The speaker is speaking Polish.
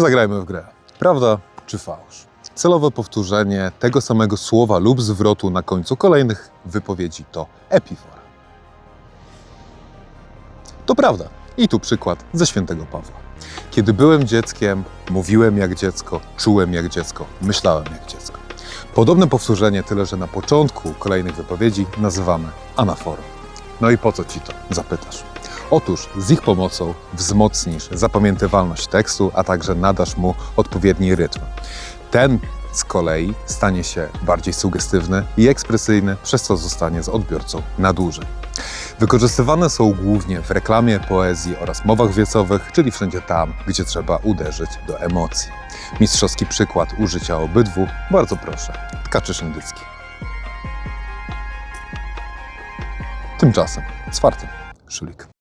Zagrajmy w grę. Prawda czy fałsz? Celowe powtórzenie tego samego słowa lub zwrotu na końcu kolejnych wypowiedzi to epifor. To prawda. I tu przykład ze świętego Pawła. Kiedy byłem dzieckiem, mówiłem jak dziecko, czułem jak dziecko, myślałem jak dziecko. Podobne powtórzenie, tyle że na początku kolejnych wypowiedzi nazywamy anaforą. No i po co ci to? Zapytasz. Otóż z ich pomocą wzmocnisz zapamiętywalność tekstu, a także nadasz mu odpowiedni rytm. Ten z kolei stanie się bardziej sugestywny i ekspresyjny, przez co zostanie z odbiorcą na dłużej. Wykorzystywane są głównie w reklamie, poezji oraz mowach wiecowych, czyli wszędzie tam, gdzie trzeba uderzyć do emocji. Mistrzowski przykład użycia obydwu, bardzo proszę, tkaczy szyndycki. Tymczasem z fartem, szulik.